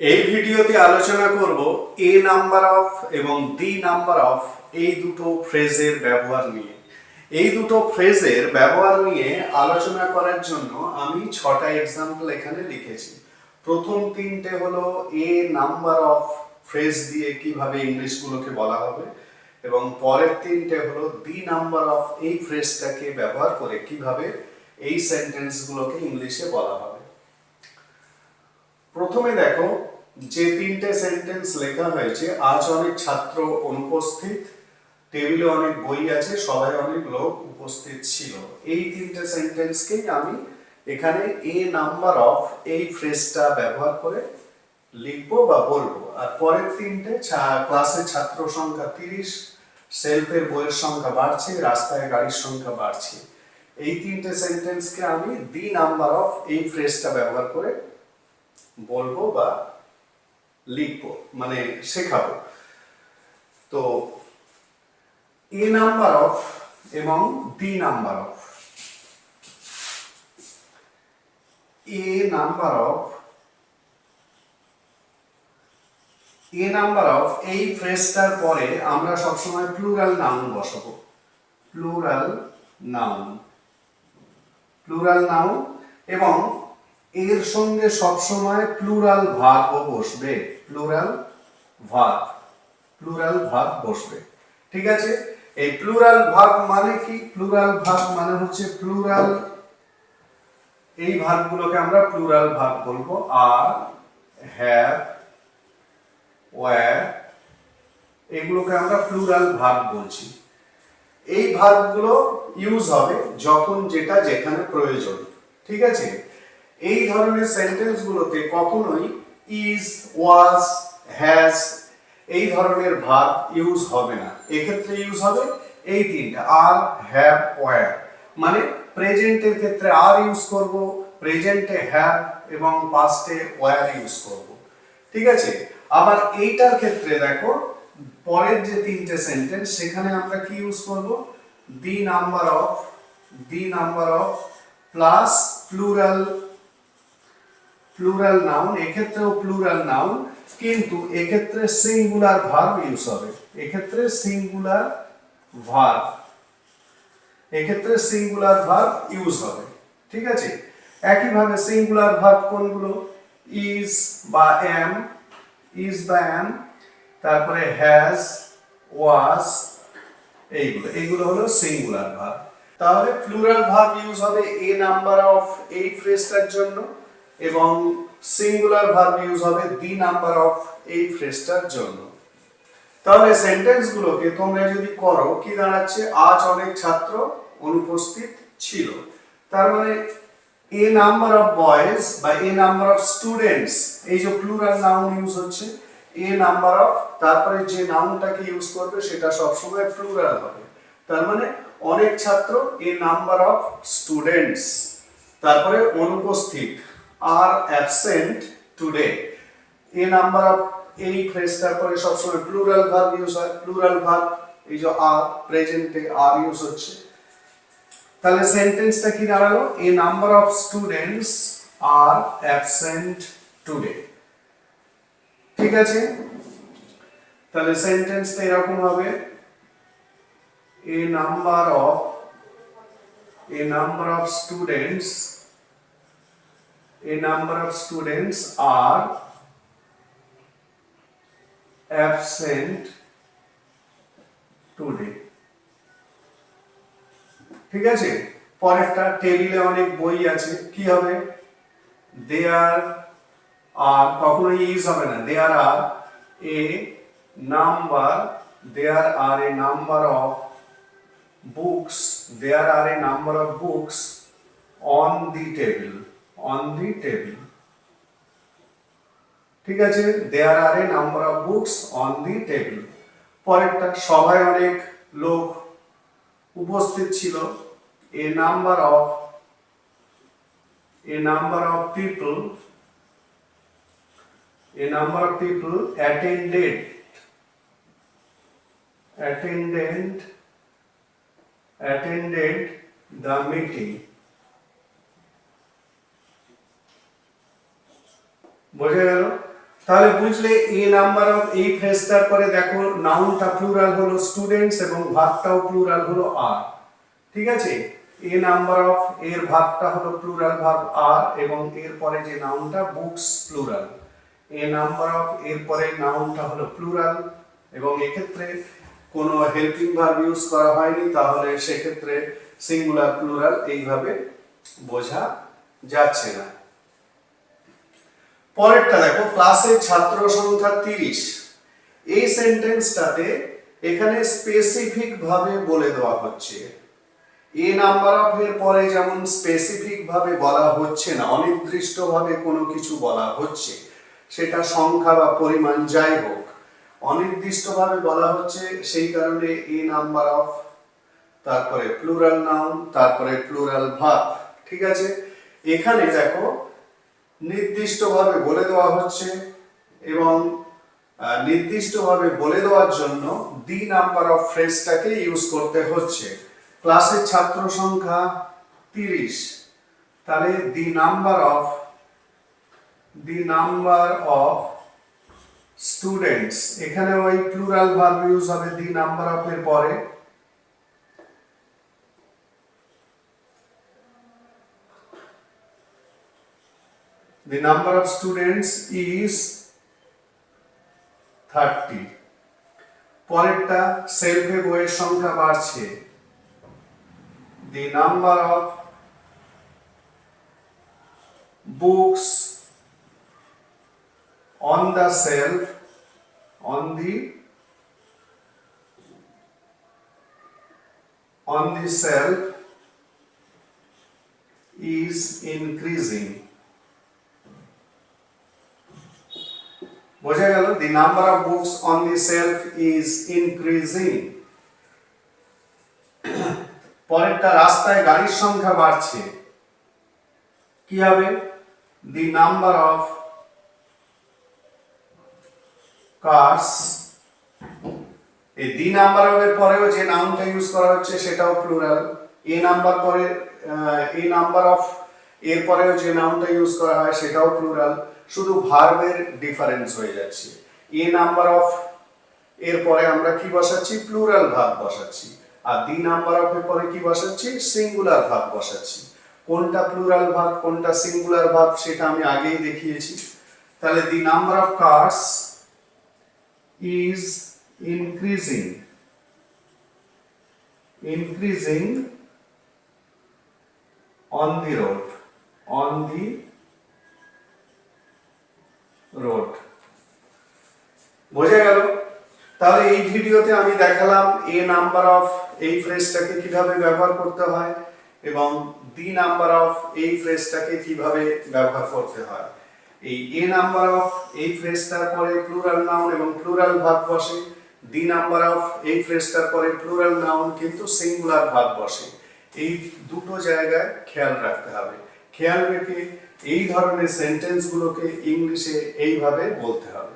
এই ভিডিওতে আলোচনা করব এ নাম্বার অফ এবং দি নাম্বার অফ এই দুটো ফ্রেজের ব্যবহার নিয়ে। এই দুটো ফ্রেজের ব্যবহার নিয়ে আলোচনা করার জন্য আমি ছটা এক্সাম্পল এখানে লিখেছি। প্রথম তিনটে হলো এ নাম্বার অফ ফ্রেজ দিয়ে কীভাবে ইংলিশগুলোকে বলা হবে এবং পরের তিনটে হলো দি নাম্বার অফ এই ফ্রেজটাকে ব্যবহার করে কীভাবে এই সেন্টেন্সগুলোকে ইংলিশে বলা হবে। প্রথমে দেখো, যে তিনটে সেন্টেন্স লেখা হয়েছে, আজ অনেক ছাত্র অনুপস্থিত টেবিলে অনেক বই আছে, সবাই অনেক লোক উপস্থিত ছিল। এই তিনটে সেন্টেন্সকেই আমি এখানে এ নাম্বার অফ এই ফ্রেজটা ব্যবহার করে লিখব বা বলব। আর পরের তিনটে ক্লাসে ছাত্র সংখ্যা তিরিশ সেলফের বইয়ের সংখ্যা বাড়ছে, রাস্তায় গাড়ির সংখ্যা বাড়ছে। এই তিনটে সেন্টেন্সকে আমি দি নাম্বার অফ এই ফ্রেজটা ব্যবহার করে বলব বা লিখব মানে শেখাবো। তো এ নাম্বার অফ এবং the number of. A number of, a number of, এই ফ্রেজটার পরে আমরা সবসময় প্লুরাল নাউন বসাবো। প্লুরাল নাউন প্লুরাল নাউন এবং এর সঙ্গে সবসময় প্লুরাল ভার্বও বসবে। প্লুরাল ভার্ব প্লুরাল ভার্ব বসবে। ঠিক আছে? এই প্লুরাল ভার্ব মানে কি? প্লুরাল ভার্ব মানে হচ্ছে প্লুরাল এই ভার্বগুলোকে আমরা প্লুরাল ভার্ব বলব। আর হ্যাভ ওয়্যার এগুলোকে আমরা প্লুরাল ভার্ব বলছি। এই ভার্বগুলো ইউজ হবে যখন যেটা যেখানে প্রয়োজন। ঠিক আছে? এই ধরনের সেন্টেন্সগুলোতে কখনোই ইজ ওয়াজ হ্যাজ এই ধরনের ভার্ব ইউজ হবে না। এক্ষেত্রে ইউজ হবে এই তিনটা আর হ্যাভ ওয়্যার মানে প্রেজেন্টের ক্ষেত্রে আর ইউজ করব প্রেজেন্টে হ্যাভ এবং পাস্টে ওয়ার ইউজ করব। ঠিক আছে? আবার এইটার ক্ষেত্রে দেখো, পরের যে তিনটে সেন্টেন্স সেখানে আমরা কি ইউজ করব? The number of the number of plus plural plural noun এক্ষেত্রেও প্লুরাল নাউন কিন্তু এক্ষেত্রে সিঙ্গুলার ভার্ব ইউজ হবে। এক্ষেত্রে সিঙ্গুলার ভার্ব এক্ষেত্রে সিঙ্গুলার ভার্ব ইউজ হবে। ঠিক আছে? একইভাবে সিঙ্গুলার ভার্ব কোনগুলো? ইজ বা এম ইজ বা এম তারপরে হ্যাজ ওয়াজ এইগুলো। এইগুলো হলো সিঙ্গুলার ভার্ব তাহলে প্লুরাল ভার্ব ইউজ হবে এ নাম্বার অফ এই ফ্রেজটার জন্য। এবং সিঙ্গুলার ভার্ব ইউজ হবে দি নাম্বার অফ এই ফ্রেজটার জন্য। তাহলে সেন্টেন্সগুলোকে তোমরা যদি করো, কি দাঁড়াচ্ছে? আজ অনেক ছাত্র অনুপস্থিত ছিল। তার মানে এ নাম্বার অফ বয়েজ বা এ নাম্বার অফ স্টুডেন্টস এই যে প্লুরাল নাউন ইউজ হচ্ছে এ নাম্বার অফ তারপরে যে নাউনটাকে ইউজ করবে, সেটা সবসময় প্লুরাল হবে। তার মানে অনেক ছাত্র এ নাম্বার অফ স্টুডেন্টস তারপরে অনুপস্থিত। Are absent today a number of এই ফ্রেজটার পরে সবসময় প্লুরাল ভার্ব ইউজ হয়। প্লুরাল ভার্ব এই যে আর প্রেজেন্টে আর ইউজ হচ্ছে। তাহলে সেন্টেন্সটা কি দাঁড়াল? A number of students are absent today ঠিক আছে? তাহলে সেন্টেন্সটা এরকম হবে। A number of a number of students a number of students are absent today. ঠিক আছে? পরেরটা টেবিলে অনেক বই আছে। কি হবে? দেয়ার আর কখনো ইউজ হবে না। There are a number there are a number of books there are a number of books on the table on the table ঠিক আছে? There are a number of books on the table পরেরটা সবাই অনেক লোক উপস্থিত ছিল। A number of a number of people a number of people attended attended attended the meeting. বোঝা গেল? তাহলে বুঝলে এ নাম্বার অফ এই ফ্রেজটার পরে দেখো নাউনটা প্লুরাল হলো স্টুডেন্টস এবং ভার্বটাও প্লুরাল হলো আর ঠিক আছে? এ নাম্বার অফ এর ভার্বটা হলো প্লুরাল ভার্ব আর এবং এর পরে যে নাউনটা books plural a number of এর পরে নাউনটা হলো প্লুরাল এবং এক্ষেত্রে কোনো হেল্পিং ভার্ব ইউজ করা হয়নি, তাহলে সেক্ষেত্রে সিঙ্গুলার প্লুরাল এইভাবে বোঝা যাচ্ছে না। পরেরটা দেখো ক্লাসের ছাত্র সংখ্যা তিরিশ। এই সেন্টেন্সটাতে এখানে স্পেসিফিক ভাবে বলে দেওয়া হচ্ছে। এ নাম্বার অফ এর পরে যেমন স্পেসিফিক ভাবে বলা হচ্ছে না অনির্দিষ্ট ভাবে কোনো কিছু বলা হচ্ছে, সেটা সংখ্যা বা পরিমাণ যাই হোক অনির্দিষ্ট ভাবে বলা হচ্ছে সেই কারণে এ নাম্বার অফ তারপরে প্লুরাল নাউন তারপরে প্লুরাল ভাব ঠিক আছে? এখানে দেখো নির্দিষ্টভাবে বলে দেওয়া হচ্ছে এবং নির্দিষ্টভাবে বলে দেওয়ার জন্য দি নাম্বার অফ ফ্রেজটাকে ইউজ করতে হচ্ছে। ক্লাসের ছাত্র সংখ্যা তিরিশ। তাহলে the number of the number of students এখানে ওই প্লুরাল ভার্ব ইউজ হবে দি নাম্বার অফ এর পরে। The number of students is 30. পরেরটা সেলফে বইয়ের সংখ্যা বাড়ছে the number of books on the shelf on the on the shelf is increasing বোঝা গেল the number of books on the shelf is increasing পরেরটা, রাস্তায় গাড়ির সংখ্যা বাড়ছে। কি হবে? দি নাম্বার অফ কার্স এই দি নাম্বার অফ এর পরেও যে নাউনটা ইউজ করা হচ্ছে, সেটাও প্লুরাল এ নাম্বার পরে এ নাম্বার অফ এর পরেও যে নাউনটা ইউজ করা হয় সেটাও প্লুরাল শুধু ভার্বের ডিফারেন্স হয়ে যাচ্ছে। এ নাম্বার অফ এরপরে আমরা কি বসাচ্ছি? প্লুরাল ভার্ব বসাচ্ছি। আর দি নাম্বার অফ এর পরে কি বসাচ্ছি? সিঙ্গুলার ভার্ব বসাচ্ছি। কোনটা প্লুরাল ভার্ব কোনটা সিঙ্গুলার ভার্ব সেটা আমি আগেই দেখিয়েছি। তাহলে the number of cars is increasing increasing on the road on the road. বোঝা গেল? তাহলে এই ভিডিওতে আমি দেখালাম এ নাম্বার অফ এই ফ্রেজটাকে কীভাবে ব্যবহার করতে হয় এবং দি নাম্বার অফ এই ফ্রেজটাকে কীভাবে ব্যবহার করতে হয়। এই এ নাম্বার অফ এই ফ্রেজটার পরে প্লুরাল নাউন এবং প্লুরাল ভাব বসে। দি নাম্বার অফ এই ফ্রেজটার পরে প্লুরাল নাউন কিন্তু সিঙ্গুলার ভাব বসে। এই দুটো জায়গায় খেয়াল রাখতে হবে। খেয়াল রেখে এই ধরনের সেন্টেন্সগুলোকে ইংলিশে এইভাবে বলতে হবে।